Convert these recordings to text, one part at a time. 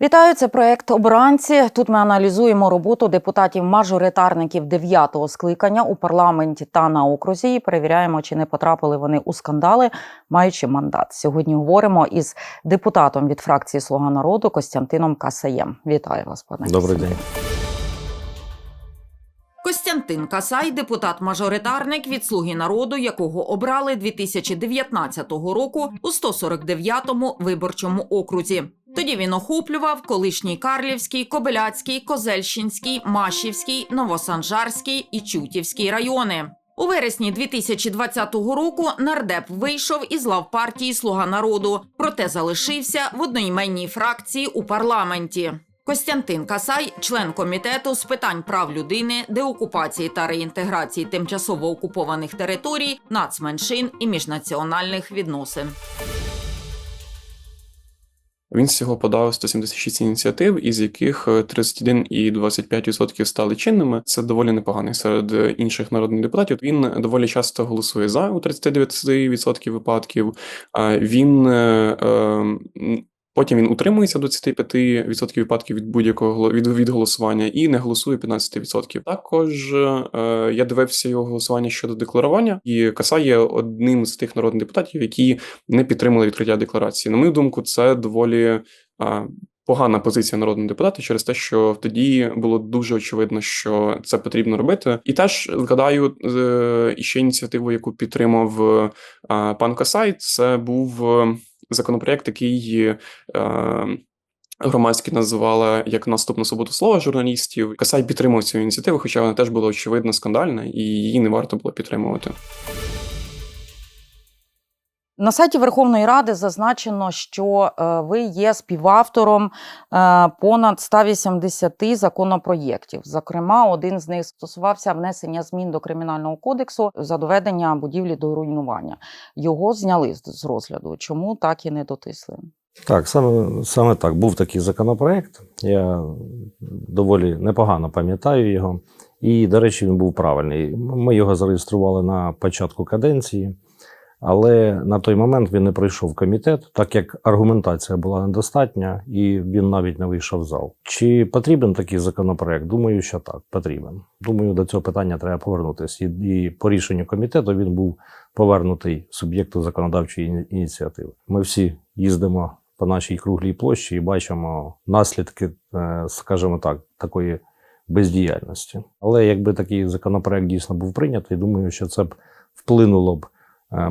Вітаю, це проект обранці. Тут ми аналізуємо роботу депутатів-мажоритарників дев'ятого скликання у парламенті та на окрузі. І перевіряємо, чи не потрапили вони у скандали, маючи мандат. Сьогодні говоримо із депутатом від фракції Слуга народу Костянтином Касаєм. Вітаю вас, пане Добрий день. Костянтин Касай, депутат-мажоритарник від Слуги народу, якого обрали 2019 року у 149-му виборчому окрузі. Тоді він охоплював колишній Карлівський, Кобиляцький, Козельщинський, Машівський, Новосанжарський і Чутівський райони. У вересні 2020 року нардеп вийшов із лав партії Слуга народу, проте залишився в одноіменній фракції у парламенті. Костянтин Касай, член комітету з питань прав людини, деокупації та реінтеграції тимчасово окупованих територій, нацменшин і міжнаціональних відносин. Він всього подав 176 ініціатив, із яких е, 31,25% стали чинними. Це доволі непоганий серед інших народних депутатів. Він доволі часто голосує за у 39% випадків. Він е, е, потім він утримується до 25% випадків від будь-якого від, від голосування і не голосує 15%. Також е, я дивився його голосування щодо декларування, і Каса є одним з тих народних депутатів, які не підтримали відкриття декларації. На мою думку, це доволі а, погана позиція народного депутата через те, що тоді було дуже очевидно, що це потрібно робити. І теж згадаю е, іще ініціативу, яку підтримав е, пан Касай. Це був е, законопроект, який. е, Громадські називала як наступну суботу слова журналістів. Касай підтримав цю ініціативу, хоча вона теж була очевидно скандальна, і її не варто було підтримувати. На сайті Верховної Ради зазначено, що е, ви є співавтором е, понад 180 законопроєктів. Зокрема, один з них стосувався внесення змін до кримінального кодексу за доведення будівлі до руйнування. Його зняли з розгляду. Чому так і не дотисли? Так, саме, саме так. Був такий законопроект. Я доволі непогано пам'ятаю його. І, до речі, він був правильний. Ми його зареєстрували на початку каденції, але на той момент він не пройшов комітет, так як аргументація була недостатня, і він навіть не вийшов в зал. Чи потрібен такий законопроект? Думаю, що так, потрібен. Думаю, до цього питання треба повернутися. І, по рішенню комітету він був повернутий суб'єкту законодавчої ініціативи. Ми всі їздимо по нашій круглій площі і бачимо наслідки, е, скажімо так, такої бездіяльності. Але якби такий законопроект дійсно був прийнятий, думаю, що це б вплинуло б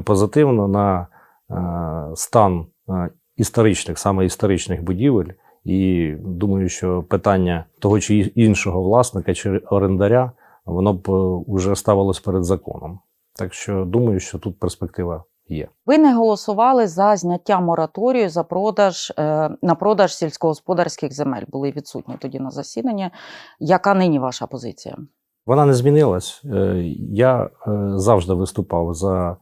позитивно на е, стан е, історичних, саме історичних будівель. І думаю, що питання того чи іншого власника чи орендаря, воно б вже ставилось перед законом. Так що думаю, що тут перспектива є. Ви не голосували за зняття мораторію за продаж е, на продаж сільськогосподарських земель. Були відсутні тоді на засіданні. Яка нині ваша позиція? Вона не змінилась. Е, Я е, завжди виступав за е,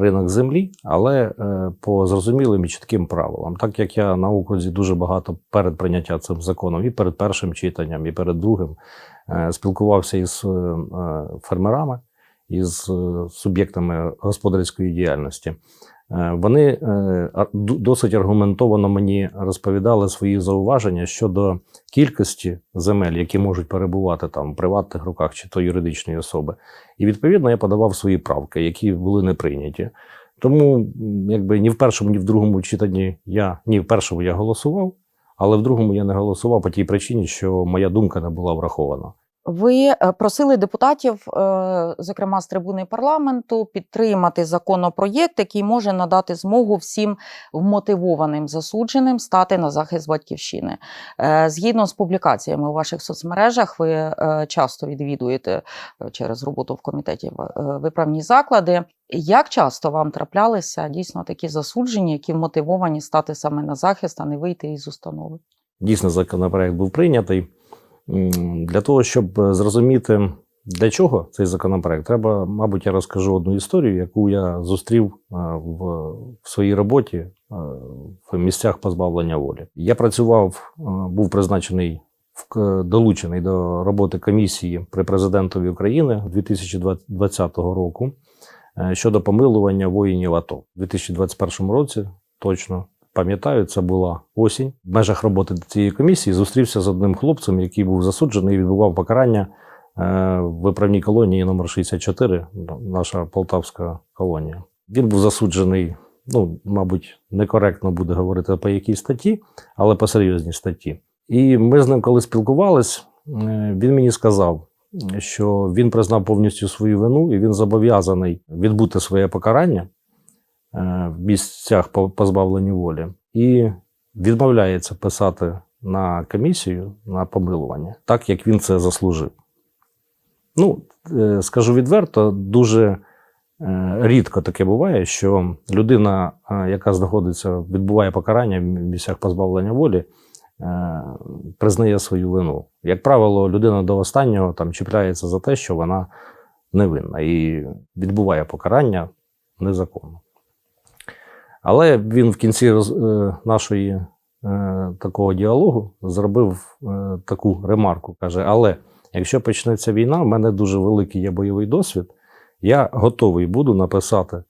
ринок землі, але е, по зрозумілим і чітким правилам. Так як я на окрузі дуже багато перед прийняттям цим законом, і перед першим читанням, і перед другим е, спілкувався із е, е, фермерами, із е, суб'єктами господарської діяльності. Е, Вони е, досить аргументовано мені розповідали свої зауваження щодо кількості земель, які можуть перебувати там в приватних руках чи то юридичної особи. І відповідно я подавав свої правки, які були не прийняті. Тому, якби ні в першому, ні в другому читанні я ні в першому я голосував, але в другому я не голосував по тій причині, що моя думка не була врахована. Ви е, просили депутатів, е, зокрема з трибуни парламенту, підтримати законопроєкт, який може надати змогу всім вмотивованим засудженим стати на захист батьківщини. Е, Згідно з публікаціями у ваших соцмережах, ви часто відвідуєте через роботу в комітеті виправні заклади. Як часто вам траплялися дійсно такі засуджені, які вмотивовані стати саме на захист, а не вийти із установи? Дійсно, законопроект був прийнятий. Для того, щоб е, зрозуміти, для чого цей законопроект, треба, мабуть, я розкажу одну історію, яку я зустрів е, в, в своїй роботі е, в місцях позбавлення волі. Я працював, був призначений долучений до роботи комісії при президентові України 2020 року щодо помилування воїнів АТО. У 2021 році точно пам'ятаю, це була осінь. В межах роботи цієї комісії зустрівся з одним хлопцем, який був засуджений і відбував покарання е, в виправній колонії номер 64, наша полтавська колонія. Він був засуджений, ну, мабуть, некоректно буде говорити по якій статті, але по серйозній статті. І ми з ним, коли спілкувались, е, він мені сказав, що він признав повністю свою вину і він зобов'язаний відбути своє покарання в місцях по- позбавлення волі і відмовляється писати на комісію на помилування, так як він це заслужив. Ну, е, скажу відверто, дуже е, рідко таке буває, що людина, е, яка знаходиться, відбуває покарання в місцях позбавлення волі, е, признає свою вину. Як правило, людина до останнього там чіпляється за те, що вона невинна і відбуває покарання незаконно. Але він в кінці роз- е, нашої е, такого діалогу зробив е, таку ремарку: каже: Але якщо почнеться війна, в мене дуже великий є бойовий досвід, я готовий буду написати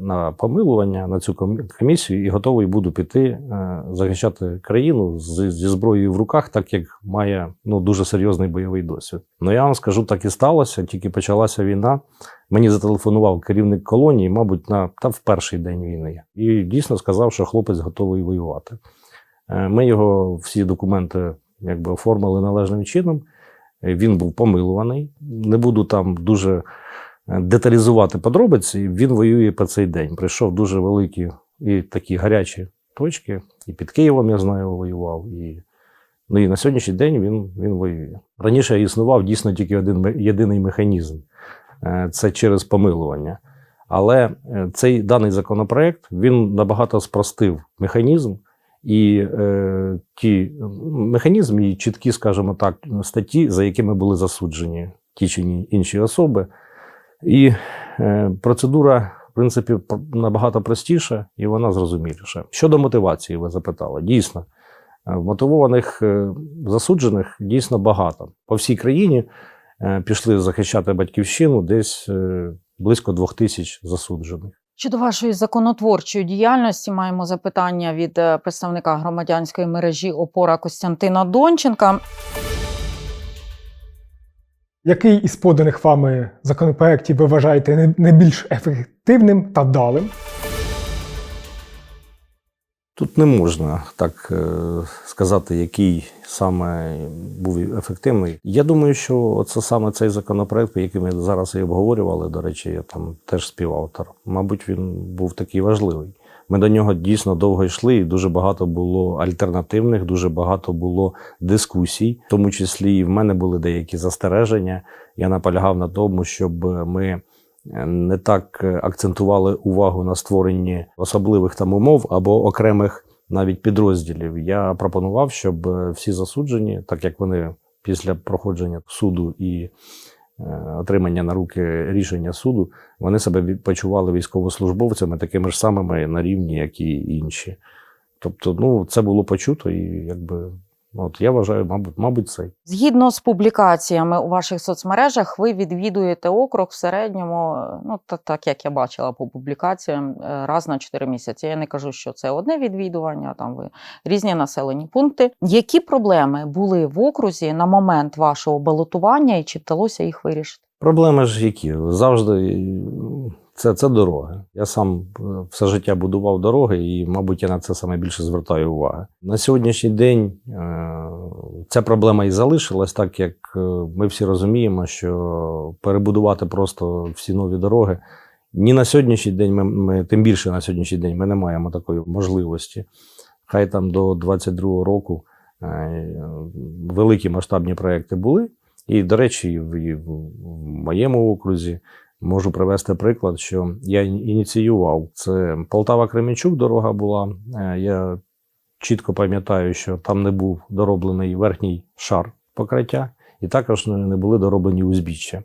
на помилування на цю комісію і готовий буду піти е, захищати країну зі зброєю в руках, так як має ну, дуже серйозний бойовий досвід. Ну я вам скажу, так і сталося. Тільки почалася війна. Мені зателефонував керівник колонії, мабуть, на та в перший день війни, і дійсно сказав, що хлопець готовий воювати. Е, Ми його всі документи якби оформили належним чином. Е, Він був помилуваний. Не буду там дуже е, деталізувати подробиці. Він воює по цей день. Прийшов дуже великі і такі гарячі точки. І під Києвом я знаю, воював. І, ну, і на сьогоднішній день він, він воює. Раніше існував дійсно тільки один єдиний механізм Е, це через помилування. Але е, цей даний законопроект він набагато спростив механізм і е, ті механізм і чіткі, скажімо так, статті, за якими були засуджені ті чи інші особи. І е, процедура, в принципі, пр- набагато простіша і вона зрозуміліша. Щодо мотивації, ви запитали, дійсно, е, мотивованих е, засуджених дійсно багато. По всій країні пішли захищати батьківщину десь близько двох тисяч засуджених. Щодо вашої законотворчої діяльності маємо запитання від представника громадянської мережі Опора Костянтина Донченка. Який із поданих вами законопроєктів ви вважаєте най- найбільш ефективним та вдалим? Тут не можна так е, сказати, який саме був ефективний. Я думаю, що це саме цей законопроект, який ми зараз і обговорювали. До речі, я там теж співавтор. Мабуть, він був такий важливий. Ми до нього дійсно довго йшли, і дуже багато було альтернативних, дуже багато було дискусій, в тому числі і в мене були деякі застереження. Я наполягав на тому, щоб ми не так акцентували увагу на створенні особливих там умов або окремих навіть підрозділів. Я пропонував, щоб е, всі засуджені, так як вони після проходження суду і е, отримання на руки рішення суду, вони себе почували військовослужбовцями такими ж самими на рівні, як і інші. Тобто, ну, це було почуто, і якби от я вважаю, мабуть, мабуть, це. Згідно з публікаціями у ваших соцмережах, ви відвідуєте округ в середньому, ну та, так як я бачила по публікаціям, е, раз на 4 місяці. Я не кажу, що це одне відвідування, там ви різні населені пункти. Які проблеми були в окрузі на момент вашого балотування і чи вдалося їх вирішити? Проблеми ж які? Завжди це, це дороги. Я сам е, все життя будував дороги, і, мабуть, я на це саме більше звертаю увагу. На сьогоднішній день е, ця проблема і залишилась, так як е, ми всі розуміємо, що перебудувати просто всі нові дороги. Ні на сьогоднішній день, ми, ми тим більше на сьогоднішній день, ми не маємо такої можливості. Хай там до 22-го року великі масштабні проекти були. І, до речі, в в моєму окрузі можу привести приклад, що я ініціював. Це Полтава Кременчук дорога була. Е, Я чітко пам'ятаю, що там не був дороблений верхній шар покриття, і також не були дороблені узбіччя.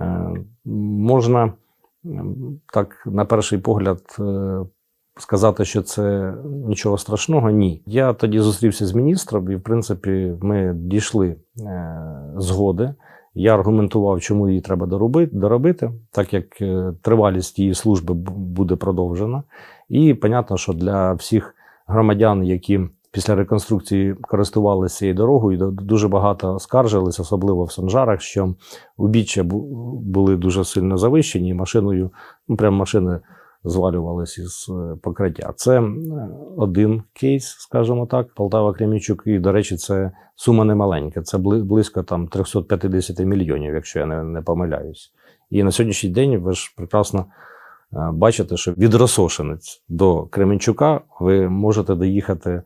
Е, Можна так, на перший погляд, е, сказати, що це нічого страшного, ні. Я тоді зустрівся з міністром, і, в принципі, ми дійшли згоди. Я аргументував, чому її треба доробити, так як е, тривалість її служби буде продовжена. І понятно, що для всіх громадян, які після реконструкції користувалися цією дорогою, ду- дуже багато скаржились, особливо в Санжарах, що убіччя були дуже сильно завищені, машиною, ну прям машини звалювались із е, покриття. Це е, один кейс, скажімо так, Полтава Кремінчук. І, до речі, це сума немаленька. Це близько там 350 мільйонів, якщо я не, не помиляюсь. І на сьогоднішній день ви ж прекрасно е, бачите, що від Росошинець до Кременчука ви можете доїхати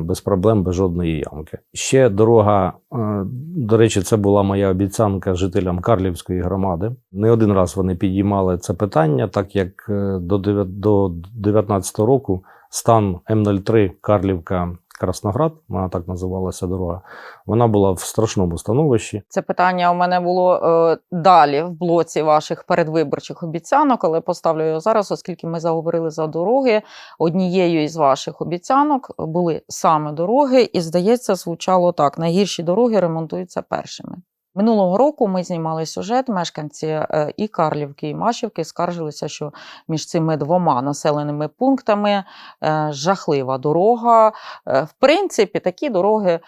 без проблем, без жодної ямки. Ще дорога, е, до речі, це була моя обіцянка жителям Карлівської громади. Не один раз вони підіймали це питання, так як е, до 2019 року стан М03 Карлівка. Красноград, вона так називалася дорога. Вона була в страшному становищі. Це питання у мене було е, далі в блоці ваших передвиборчих обіцянок, але поставлю його зараз, оскільки ми заговорили за дороги. Однією із ваших обіцянок були саме дороги, і здається, звучало так: найгірші дороги ремонтуються першими. Минулого року ми знімали сюжет. Мешканці е, і Карлівки, і Машівки скаржилися, що між цими двома населеними пунктами е, жахлива дорога. Е, В принципі, такі дороги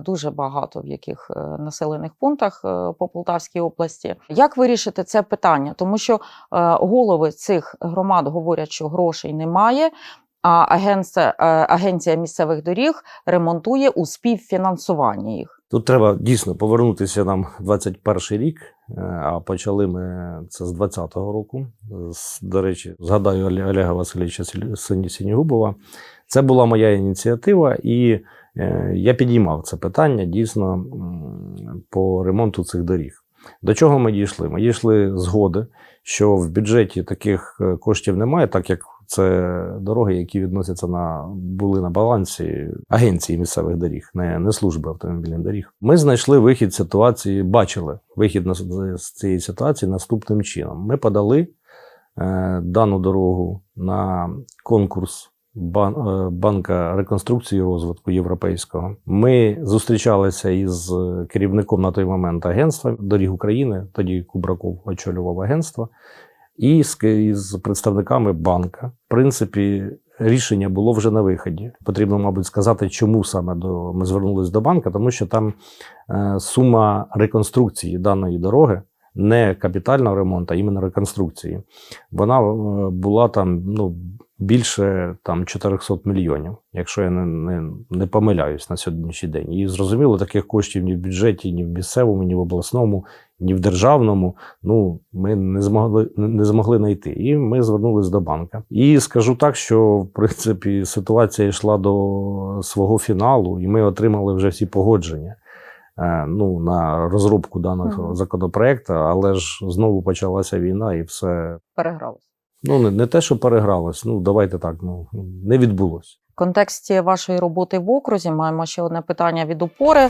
дуже багато в яких населених пунктах по Полтавській області. Як вирішити це питання? Тому що голови цих громад говорять, що грошей немає. Агенція, е, агенція місцевих доріг ремонтує у співфінансуванні їх. Тут треба дійсно повернутися нам в 21 рік, е, а почали ми це з 20-го року. До речі, згадаю Оле- Олега Васильовича Сіль- Сині- Сінігубова. Це була моя ініціатива, і е, я підіймав це питання дійсно по ремонту цих доріг. До чого ми дійшли? Ми дійшли згоди, що в бюджеті таких коштів немає, так як це дороги, які відносяться на були на балансі агенції місцевих доріг, не, не служби автомобільних доріг. Ми знайшли вихід ситуації, бачили вихід з цієї ситуації наступним чином. Ми подали е, дану дорогу на конкурс бан, е, банка реконструкції розвитку європейського. Ми зустрічалися із керівником на той момент агентства доріг України. Тоді Кубраков очолював агентство і з, із представниками банка. В принципі, рішення було вже на виході. Потрібно, мабуть, сказати, чому саме до ми звернулись до банка, тому що там е, сума реконструкції даної дороги. Не капітального ремонту, а іменно реконструкції. Вона е, була там ну, більше там, 400 мільйонів, якщо я не, не, не помиляюсь на сьогоднішній день. І зрозуміло, таких коштів ні в бюджеті, ні в місцевому, ні в обласному, ні в державному ну, ми не змогли, не змогли знайти. І ми звернулись до банка. І скажу так, що в принципі ситуація йшла до свого фіналу, і ми отримали вже всі погодження. Е, Ну, на розробку даного законопроекту, але ж знову почалася війна, і все Перегралися. ну не, не те, що перегралось. Ну давайте так. Ну не відбулось. В контексті вашої роботи в окрузі маємо ще одне питання від опори.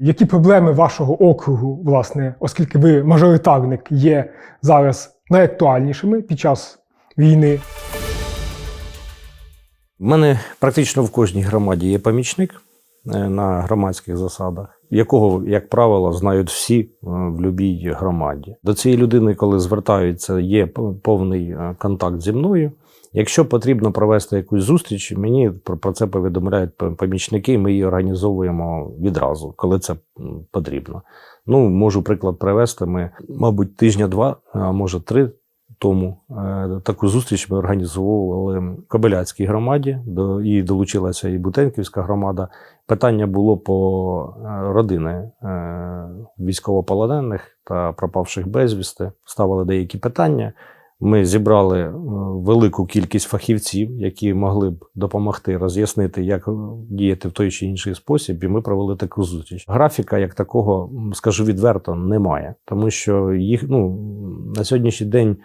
Які проблеми вашого округу, власне, оскільки ви мажоритарник, є зараз найактуальнішими під час війни? У мене практично в кожній громаді є помічник на громадських засадах, якого, як правило, знають всі е, в будь-якій громаді. До цієї людини, коли звертаються, є повний е, контакт зі мною. Якщо потрібно провести якусь зустріч, мені про це повідомляють помічники, ми її організовуємо відразу, коли це потрібно. Ну, можу приклад привести. Ми, мабуть, тижня-два, а може три тому е, таку зустріч ми організовували в Кобиляцькій громаді, і долучилася і Бутенківська громада. Питання було по е, родини е, військовополонених та пропавших безвісти. Ставили деякі питання. Ми зібрали е, велику кількість фахівців, які могли б допомогти роз'яснити, як діяти в той чи інший спосіб, і ми провели таку зустріч. Графіка, як такого, скажу відверто, немає, тому що їх ну на сьогоднішній день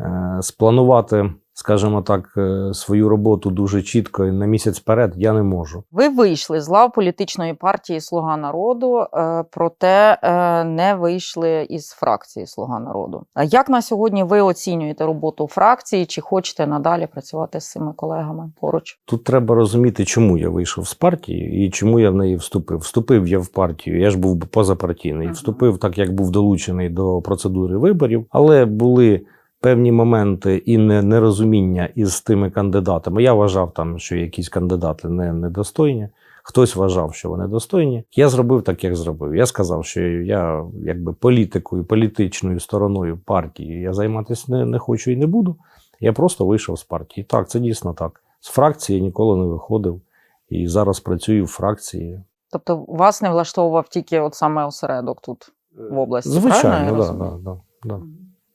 е, спланувати, скажімо так, е, свою роботу дуже чітко і на місяць вперед я не можу. Ви вийшли з лав політичної партії Слуга народу, е, проте е, не вийшли із фракції Слуга народу. А як на сьогодні ви оцінюєте роботу фракції? Чи хочете надалі працювати з цими колегами поруч? Тут треба розуміти, чому я вийшов з партії і чому я в неї вступив. Вступив я в партію, я ж був позапартійний. Вступив так, як був долучений до процедури виборів, але були певні моменти і не, нерозуміння із тими кандидатами. Я вважав там, що якісь кандидати не, недостойні. Хтось вважав, що вони достойні. Я зробив так, як зробив. Я сказав, що я якби політикою, політичною стороною партії я займатися не, не хочу і не буду. Я просто вийшов з партії. Так, це дійсно так. З фракції я ніколи не виходив і зараз працюю в фракції. Тобто вас не влаштовував тільки от саме осередок тут в області. правильно я Звичайно, да, да, да, да.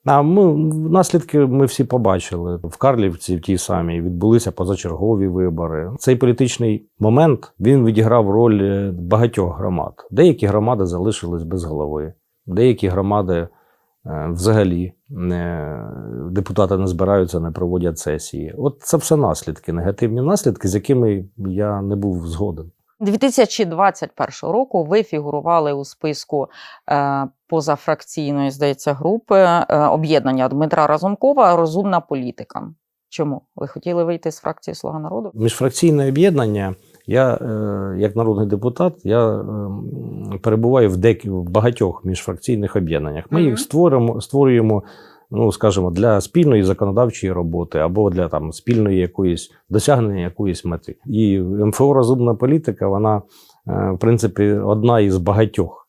А ми наслідки ми всі побачили в Карлівці, в тій самій відбулися позачергові вибори. Цей політичний момент він відіграв роль е, багатьох громад. Деякі громади залишились без голови, деякі громади е, взагалі не, депутати не збираються, не проводять сесії. От це все наслідки, негативні наслідки, з якими я не був згоден. 2021 року ви фігурували у списку е, позафракційної, здається, групи е, об'єднання Дмитра Разумкова Розумна політика. Чому ви хотіли вийти з фракції Слуга народу? Міжфракційне об'єднання. Я, е, як народний депутат, я ем, перебуваю в, декі, в багатьох міжфракційних об'єднаннях. Ми їх створимо, створюємо, ну скажімо, для спільної законодавчої роботи або для там спільної якоїсь досягнення якоїсь мети. І МФО Розумна політика, вона, е, в принципі, одна із багатьох е,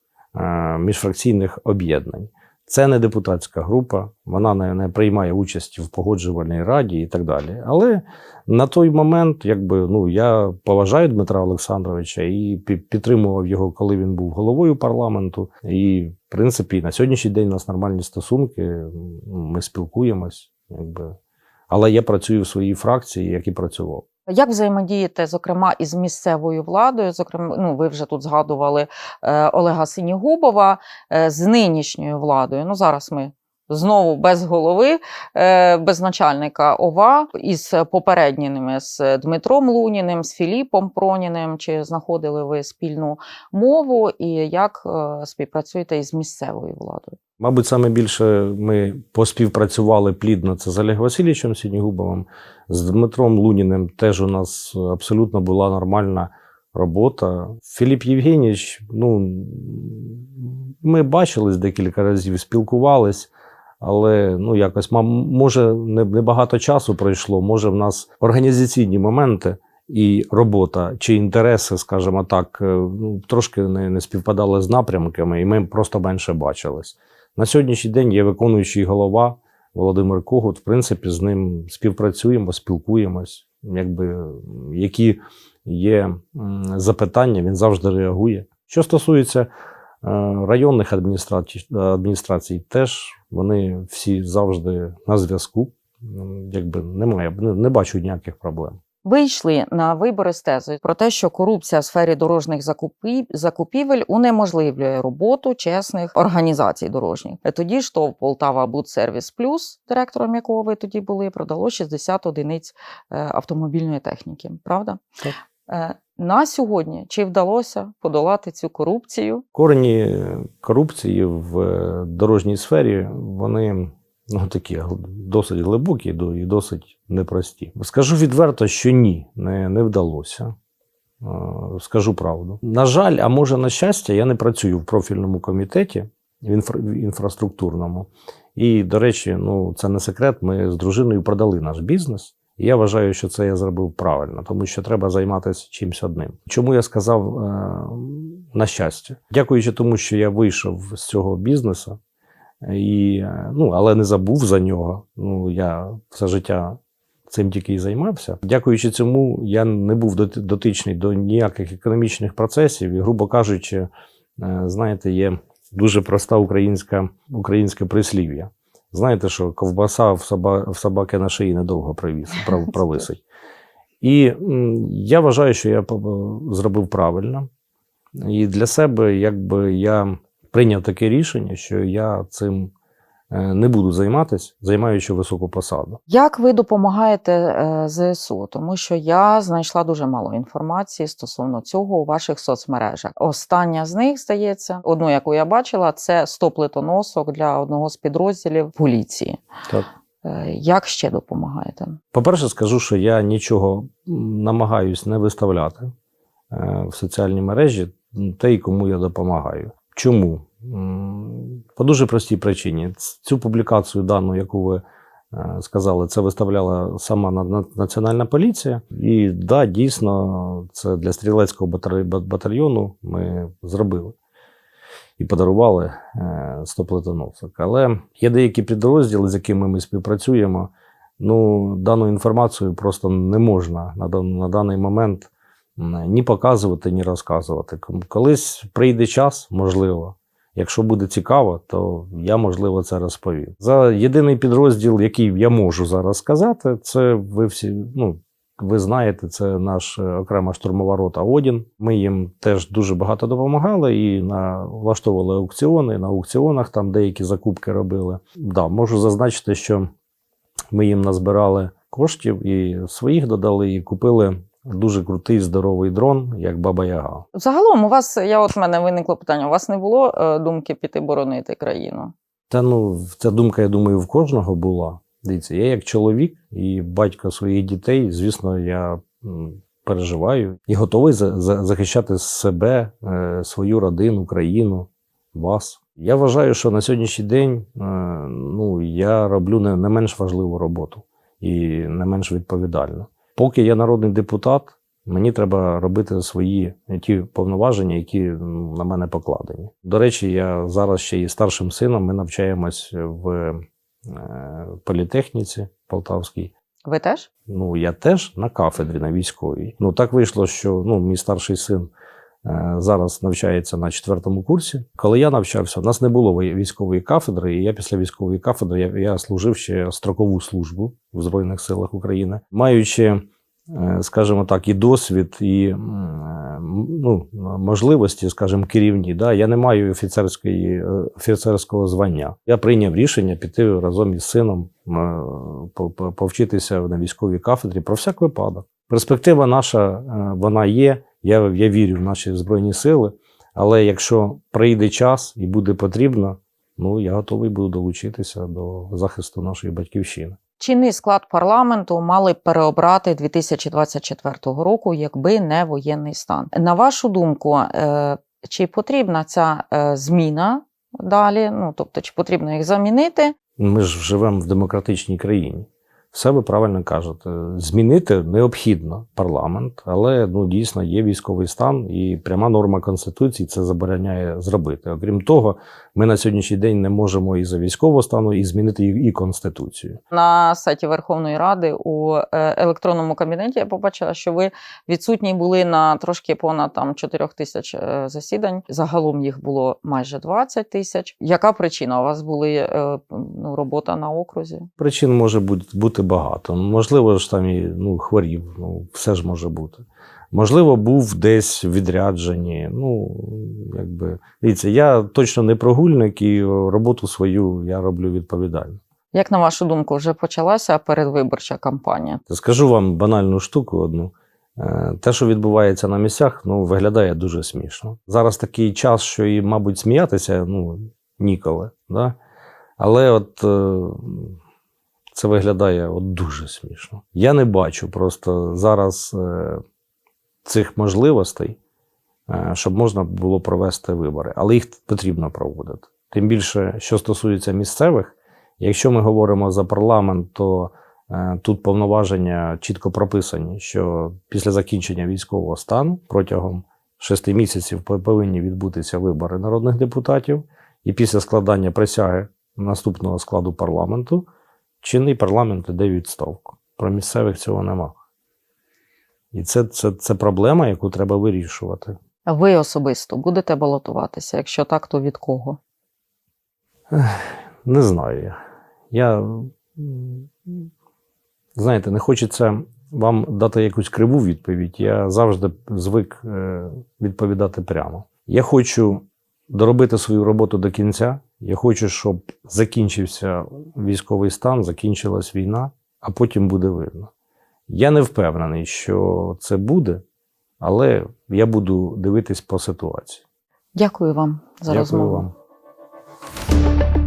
міжфракційних об'єднань. Це не депутатська група, вона не, приймає участь в погоджувальній раді і так далі. Але на той момент, якби ну я поважаю Дмитра Олександровича і підтримував його, коли він був головою парламенту. І, в принципі, на сьогоднішній день у нас нормальні стосунки. Ми спілкуємось, якби. Але я працюю в своїй фракції, як і працював. Як взаємодієте, зокрема, із місцевою владою? Зокрема, ну ви вже тут згадували е, Олега Синігубова е, з нинішньою владою. Ну зараз ми знову без голови, е, без начальника ОВА із попередніми з Дмитром Луніним, з Філіпом Проніним. Чи знаходили ви спільну мову і як е, співпрацюєте із місцевою владою? Мабуть, саме більше ми поспівпрацювали плідно це з Олегом Васильовичем Сінігубовим, з Дмитром Луніним теж у нас абсолютно була нормальна робота. Філіп Євгенійович, ну ми бачились декілька разів, спілкувались. Але ну якось може не- небагато часу пройшло. Може, в нас організаційні моменти і робота чи інтереси, скажімо так, е, ну, трошки не, не співпадали з напрямками, і ми просто менше бачились. На сьогоднішній день є виконуючий голова Володимир Когут. В принципі, з ним співпрацюємо, спілкуємось. Якби які є запитання, він завжди реагує. Що стосується районних адміністрацій, адміністрацій, теж вони всі завжди на зв'язку. Якби немає, не, не бачу ніяких проблем. Ви йшли на вибори з тезою про те, що корупція в сфері дорожніх закупів- закупівель унеможливлює роботу чесних організацій дорожніх. Е, Тоді ж ТОВ Полтава Будсервіс Плюс, директором якого ви тоді були, продало 60 одиниць е, автомобільної техніки. Правда? Так. Е, На сьогодні чи вдалося подолати цю корупцію? Корені корупції в е, дорожній сфері, вони ну, такі досить глибокі і досить непрості. Скажу відверто, що ні, не, не вдалося. Е, Скажу правду. На жаль, а може на щастя, я не працюю в профільному комітеті в інфра- інфраструктурному. І, до речі, ну це не секрет. Ми з дружиною продали наш бізнес. Я вважаю, що це я зробив правильно, тому що треба займатися чимось одним. Чому я сказав е, на щастя? Дякуючи тому, що я вийшов з цього бізнесу, і, е, ну, але не забув за нього. Ну, я все життя цим тільки і займався. Дякуючи цьому, я не був дотичний до ніяких економічних процесів. І, грубо кажучи, е, знаєте, є дуже проста українська, українське прислів'я. Знаєте, що ковбаса в, соба, в собаки на шиї недовго провіс, пров- провисить. І м, я вважаю, що я зробив правильно. І для себе, якби я прийняв таке рішення, що я цим не буду займатися, займаючи високу посаду. Як ви допомагаєте е, ЗСУ? Тому що я знайшла дуже мало інформації стосовно цього у ваших соцмережах. Остання з них, здається, одну, яку я бачила, це 100 плитоносок для одного з підрозділів поліції. Так. Е, Як ще допомагаєте? По-перше, скажу, що я нічого намагаюсь не виставляти е, в соціальні мережі те, кому я допомагаю. Чому? По дуже простій причині. Цю публікацію, дану, яку ви Е, Сказали, це виставляла сама на- на- національна поліція. І да, дійсно, це для стрілецького батальйону ми зробили і подарували е, 100 плитоносок. Але є деякі підрозділи, з якими ми співпрацюємо. Ну, дану інформацію просто не можна на, на даний момент ні показувати, ні розказувати. Колись прийде час, можливо. Якщо буде цікаво, то я, можливо, це розповім. За єдиний підрозділ, який я можу зараз сказати, це ви всі, ну, ви знаєте, це наш е, окрема штурмова рота Одін. Ми їм теж дуже багато допомагали і на, влаштовували аукціони. На аукціонах там деякі закупки робили. Да, можу зазначити, що ми їм назбирали коштів і своїх додали, і купили дуже крутий здоровий дрон, як Баба Яга. Загалом, у вас, я от в мене виникло питання: у вас не було е, думки піти боронити країну? Та ну, ця думка, я думаю, в кожного була. Дивіться, я як чоловік і батько своїх дітей, звісно, я переживаю і готовий за, за, захищати себе, е, свою родину, країну, вас. Я вважаю, що на сьогоднішній день е, ну, я роблю не, не менш важливу роботу і не менш відповідальну. Поки я народний депутат, мені треба робити свої ті повноваження, які на мене покладені. До речі, я зараз ще і старшим сином ми навчаємось в е, політехніці Полтавській. Ви теж? Ну, я теж на кафедрі на військовій. Ну, так вийшло, що ну, мій старший син зараз навчається на четвертому курсі. Коли я навчався, у нас не було вій- військової кафедри, і я після військової кафедри я, я служив ще строкову службу в Збройних силах України, маючи, е, скажімо так, і досвід, і е, ну, можливості, скажімо, керівні. Да? Я не маю офіцерської, е, офіцерського звання. Я прийняв рішення піти разом із сином е, по- по- повчитися на військовій кафедрі про всяк випадок. Перспектива наша е, вона є. Я, я вірю в наші збройні сили. Але якщо прийде час і буде потрібно, ну я готовий буду долучитися до захисту нашої батьківщини. Чинний склад парламенту мали б переобрати 2024 року, якби не воєнний стан. На вашу думку, е, чи потрібна ця е, зміна далі? Ну тобто, чи потрібно їх замінити? Ми ж живемо в демократичній країні. Все ви правильно кажете. Змінити необхідно парламент, але ну дійсно є військовий стан, і пряма норма конституції це забороняє зробити. Окрім того, ми на сьогоднішній день не можемо і за військового стану, і змінити і конституцію. На сайті Верховної Ради у е, електронному кабінеті я побачила, що ви відсутні були на трошки понад там 4 тисяч е, засідань. Загалом їх було майже 20 тисяч. Яка причина? У вас були е, ну, робота на окрузі? Причин може бути, бути багато. Можливо, ж там і ну, хворів, ну все ж може бути. Можливо, був десь в відрядженні. Ну, якби дивіться, я точно не прогульник і роботу свою я роблю відповідально. Як на вашу думку, вже почалася передвиборча кампанія? Скажу вам банальну штуку одну. Е, Те, що відбувається на місцях, ну, виглядає дуже смішно. Зараз такий час, що і, мабуть, сміятися ну, ніколи. Да? Але от е, це виглядає от дуже смішно. Я не бачу просто зараз е, цих можливостей, е, щоб можна було провести вибори. Але їх потрібно проводити. Тим більше, що стосується місцевих, якщо ми говоримо за парламент, то Е, Тут повноваження чітко прописані, що після закінчення військового стану протягом шести місяців повинні відбутися вибори народних депутатів, і після складання присяги наступного складу парламенту чинний парламент іде відставку. Про місцевих цього нема. І це, це, це проблема, яку треба вирішувати. А Ви особисто будете балотуватися? Якщо так, то від кого? Не знаю я. Я знаєте, не хочеться вам дати якусь криву відповідь. Я завжди звик е, відповідати прямо. Я хочу доробити свою роботу до кінця. Я хочу, щоб закінчився військовий стан, закінчилась війна, а потім буде видно. Я не впевнений, що це буде, але я буду дивитись по ситуації. Дякую вам за Дякую розмову. Дякую вам.